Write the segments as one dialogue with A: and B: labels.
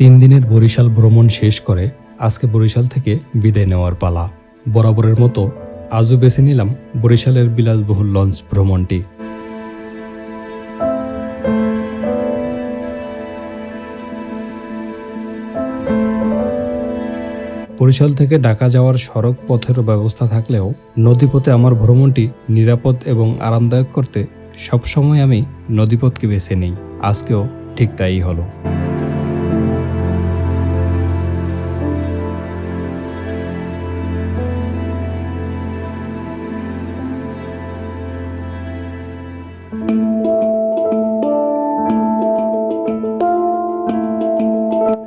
A: তিন দিনের বরিশাল ভ্রমণ শেষ করে আজকে বরিশাল থেকে বিদায় নেওয়ার পালা। বরাবরের মতো আজও বেছে নিলাম বরিশালের বিলাসবহুল লঞ্চ ভ্রমণটি। বরিশাল থেকে ঢাকা যাওয়ার সড়ক পথের ব্যবস্থা থাকলেও নদীপথে আমার ভ্রমণটি নিরাপদ এবং আরামদায়ক করতে সবসময় আমি নদীপথকে বেছে নিই। আজকেও ঠিক তাই হলো।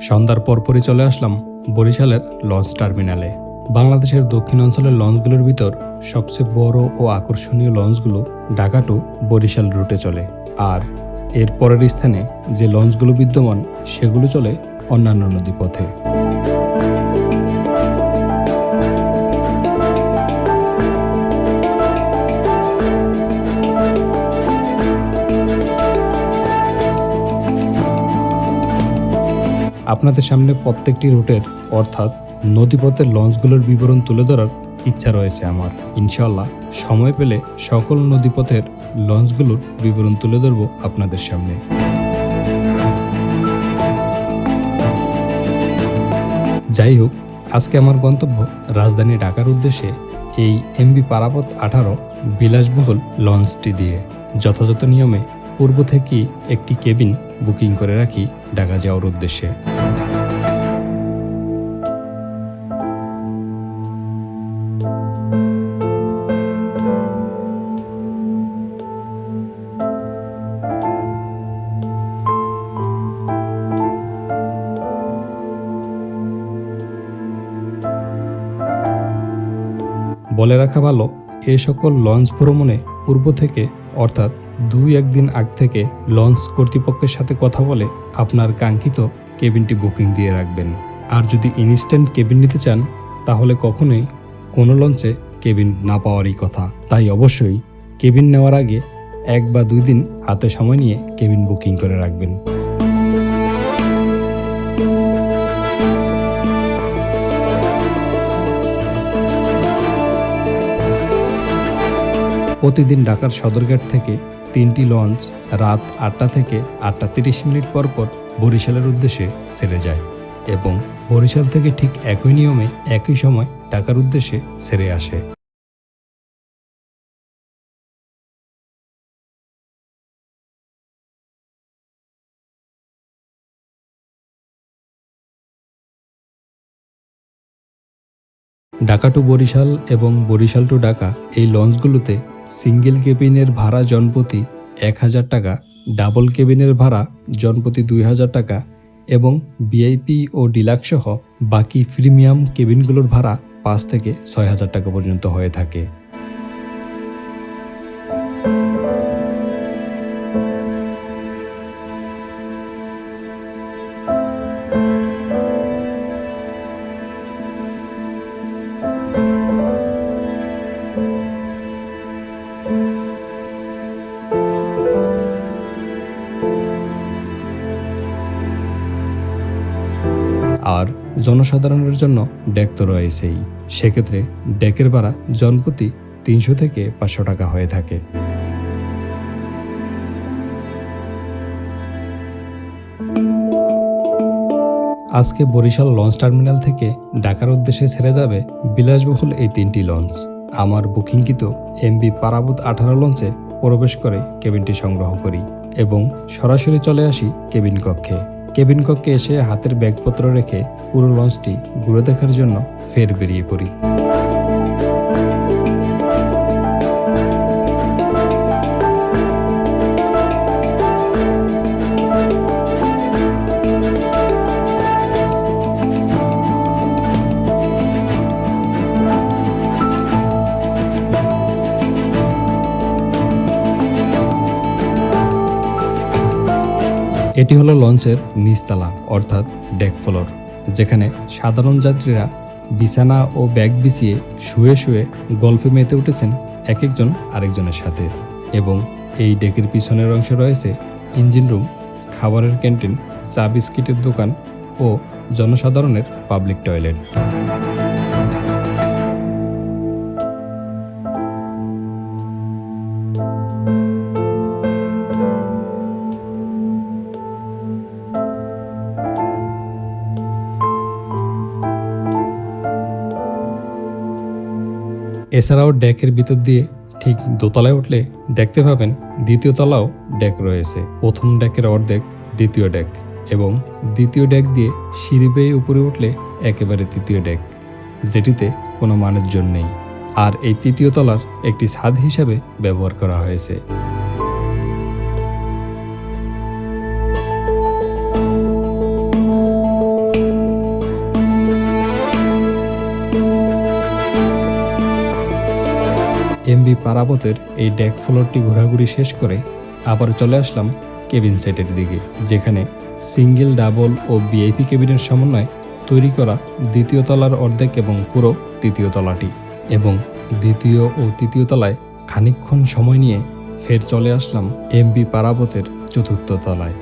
A: সন্ধ্যার পরপরই চলে আসলাম বরিশালের লঞ্চ টার্মিনালে। বাংলাদেশের দক্ষিণ অঞ্চলের লঞ্চগুলোর ভিতর সবচেয়ে বড় ও আকর্ষণীয় লঞ্চগুলো ঢাকা টু বরিশাল রুটে চলে। আর এর পরের স্থানে যে লঞ্চগুলো বিদ্যমান, সেগুলো চলে অন্যান্য নদীপথে। আপনাদের সামনে প্রত্যেকটি রুটের, অর্থাৎ নদীপথের লঞ্চগুলোর বিবরণ তুলে ধরার ইচ্ছা রয়েছে আমার। ইনশাল্লাহ সময় পেলে সকল নদীপথের লঞ্চগুলোর বিবরণ তুলে ধরব আপনাদের সামনে। যাই হোক, আজকে আমার গন্তব্য রাজধানী ঢাকার উদ্দেশ্যে এই এমবি পারাপথ আঠারো বিলাসবহুল লঞ্চটি দিয়ে। যথাযথ নিয়মে পূর্ব থেকেই একটি কেবিন বুকিং করে রাখি ঢাকা যাওয়ার উদ্দেশ্যে। বলে রাখা ভালো, এ সকল লঞ্চ ভ্রমণে পূর্ব থেকে অর্থাৎ দুই একদিন আগ থেকে লঞ্চ কর্তৃপক্ষের সাথে কথা বলে আপনার কাঙ্ক্ষিত কেবিনটি বুকিং দিয়ে রাখবেন। আর যদি ইনস্ট্যান্ট কেবিন নিতে চান, তাহলে কখনোই কোনো লঞ্চে কেবিন না পাওয়ারই কথা। তাই অবশ্যই কেবিন নেওয়ার আগে এক বা দুই দিন হাতে সময় নিয়ে কেবিন বুকিং করে রাখবেন। প্রতিদিন ঢাকার সদরঘাট থেকে তিনটি লঞ্চ রাত আটটা থেকে আটটা তিরিশ মিনিট পর পর বরিশালের উদ্দেশ্যে ছেড়ে যায় এবং বরিশাল থেকে ঠিক একই নিয়মে একই সময় ঢাকার উদ্দেশ্যে ছেড়ে আসে। ঢাকা টু বরিশাল এবং বরিশাল টু ঢাকা এই লঞ্চগুলোতে সিঙ্গেল কেবিনের ভাড়া জনপ্রতি এক হাজার টাকা, ডাবল কেবিনের ভাড়া জনপ্রতি দুই হাজার টাকা এবং ভিআইপি ও ডিলাক্স সহ বাকি প্রিমিয়াম কেবিনগুলোর ভাড়া পাঁচ থেকে ছয় হাজার টাকা পর্যন্ত হয়ে থাকে। আর জনসাধারণের জন্য ডেক তো রয়েছেই। সেক্ষেত্রে ডেকের ভাড়া জনপ্রতি তিনশো থেকে পাঁচশো টাকা হয়ে থাকে। আজকে বরিশাল লঞ্চ টার্মিনাল থেকে ঢাকার উদ্দেশ্যে ছেড়ে যাবে বিলাসবহুল এই তিনটি লঞ্চ। আমার বুকিংকৃত এমবি পারাবত আঠারো লঞ্চে প্রবেশ করে কেবিনটি সংগ্রহ করি এবং সরাসরি চলে আসি কেবিন কক্ষে। কেবিন কক্ষে এসে হাতের ব্যাগপত্র রেখে পুরো লঞ্চটি ঘুরে দেখার জন্য ফের বেরিয়ে পড়ি। এটি হলো লঞ্চের নিচতলা, অর্থাৎ ডেক ফ্লোর যেখানে সাধারণ যাত্রীরা বিছানা ও ব্যাগ বিছিয়ে শুয়ে শুয়ে গল্পে মেতে উঠেছেন এক একজন আরেকজনের সাথে। এবং এই ডেকের পিছনের অংশে রয়েছে ইঞ্জিন রুম, খাবারের ক্যান্টিন, চা বিস্কিটের দোকান ও জনসাধারণের পাবলিক টয়লেট এছাড়াও ডেকের ভিতর দিয়ে ঠিক দোতলায় উঠলে দেখতে পাবেন দ্বিতীয় তলাও ডেক রয়েছে। প্রথম ডেকের অর্ধেক দ্বিতীয় ডেক এবং দ্বিতীয় ডেক দিয়ে সিঁড়ি বেয়ে উপরে উঠলে একেবারে তৃতীয় ডেক, যেটিতে কোনো মানুষজন নেই। আর এই তৃতীয় তলার একটি ছাদ হিসাবে ব্যবহার করা হয়েছে। এমবি পারাবতের এই ডেক ফ্লোরটি ঘোরাঘুরি শেষ করে আবার চলে আসলাম কেবিন সেটের দিকে, যেখানে সিঙ্গেল, ডাবল ও ভিআইপি কেবিনের সমন্বয়ে তৈরি করা দ্বিতীয় তলার অর্ধেক এবং পুরো তৃতীয় তলাটি এবং দ্বিতীয় ও তৃতীয় তলায় খানিকক্ষণ সময় নিয়ে ফের চলে আসলাম এমবি পারাবতের চতুর্থ তলায়।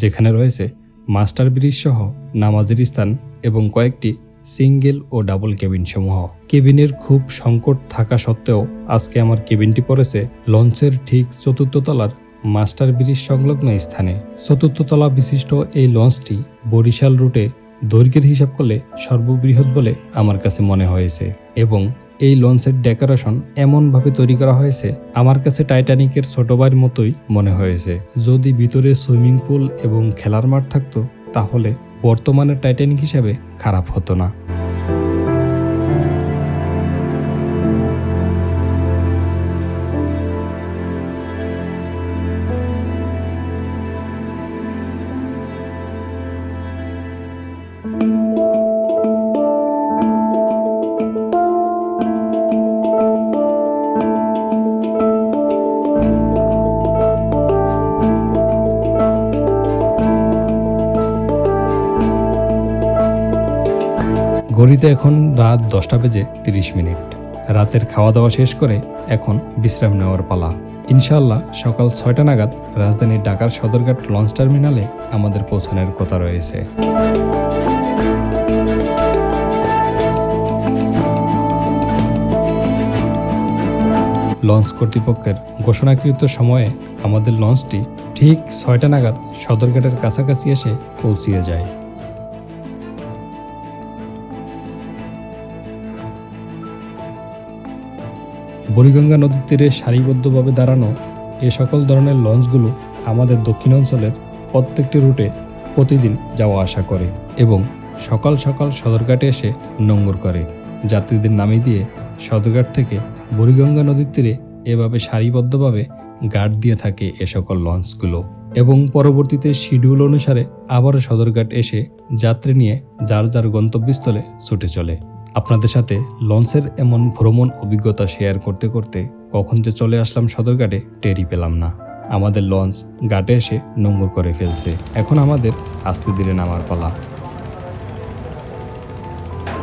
A: যেখানে রয়েছে মাস্টার ব্রিজ সহ নামাজের স্থান এবং কয়েকটি সিঙ্গেল ও ডাবল কেবিন সমূহ কেবিনের খুব সংকট থাকা সত্ত্বেও আজকে আমার কেবিনটি পড়েছে লঞ্চের ঠিক চতুর্থ তলার মাস্টার ব্রিজ সংলগ্ন স্থানে। চতুর্থ তলা বিশিষ্ট এই লঞ্চটি বরিশাল রুটে দৈর্ঘ্যের হিসাব করলে সর্ববৃহৎ বলে আমার কাছে মনে হয়েছে এবং এই লঞ্চের ডেকোরেশন এমনভাবে তৈরি করা হয়েছে, আমার কাছে টাইটানিকের ছোট ভাইয়ের মতোই মনে হয়েছে। যদি ভিতরে সুইমিং পুল এবং খেলার মাঠ থাকতো, তাহলে বর্তমানের টাইটানিক হিসাবে খারাপ হতো না। ঘড়িতে এখন রাত দশটা বেজে তিরিশ মিনিট। রাতের খাওয়া দাওয়া শেষ করে এখন বিশ্রাম নেওয়ার পালা। ইনশাল্লাহ সকাল ছয়টা নাগাদ রাজধানীর ঢাকার সদরঘাট লঞ্চ টার্মিনালে আমাদের পৌঁছানোর কথা রয়েছে। লঞ্চ কর্তৃপক্ষের ঘোষণাকৃত সময়ে আমাদের লঞ্চটি ঠিক ছয়টা নাগাদ সদরঘাটের কাছাকাছি এসে পৌঁছিয়ে যায়। বুড়িগঙ্গা নদীর তীরে সারিবদ্ধভাবে দাঁড়ানো এ সকল ধরনের লঞ্চগুলো আমাদের দক্ষিণ অঞ্চলের প্রত্যেকটি রুটে প্রতিদিন যাওয়া আসা করে এবং সকাল সকাল সদরঘাটে এসে নোঙ্গর করে। যাত্রীদের নামিয়ে দিয়ে সদরঘাট থেকে বুড়িগঙ্গা নদীর তীরে এভাবে সারিবদ্ধভাবে গার্ড দিয়ে থাকে এ সকল লঞ্চগুলো এবং পরবর্তীতে শিডিউল অনুসারে আবারও সদরঘাট এসে যাত্রী নিয়ে যার যার গন্তব্যস্থলে ছুটে চলে। আপনাদের সাথে লঞ্চের এমন ভ্রমণ অভিজ্ঞতা শেয়ার করতে করতে কখন যে চলে আসলাম সদরঘাটে টেরি পেলাম না। আমাদের লঞ্চ ঘাটে এসে নোঙ্গর করে ফেলছে। এখন আমাদের আস্তে ধীরে নামার পালা।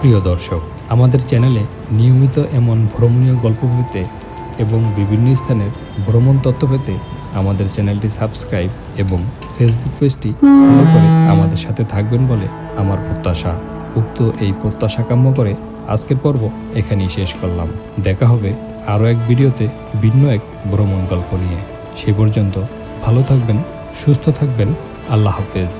A: প্রিয় দর্শক, আমাদের চ্যানেলে নিয়মিত এমন ভ্রমণীয় গল্প পেতে এবং বিভিন্ন স্থানের ভ্রমণ তথ্য পেতে আমাদের চ্যানেলটি সাবস্ক্রাইব এবং ফেসবুক পেজটি ফলো করে আমাদের সাথে থাকবেন বলে আমার প্রত্যাশা। উক্ত এই প্রত্যাশা কাম্য করে আজকের পর্ব এখানেই শেষ করলাম। দেখা হবে আরও এক ভিডিওতে ভিন্ন এক ভ্রমণ গল্প নিয়ে। সে পর্যন্ত ভালো থাকবেন, সুস্থ থাকবেন। আল্লাহ হাফেজ।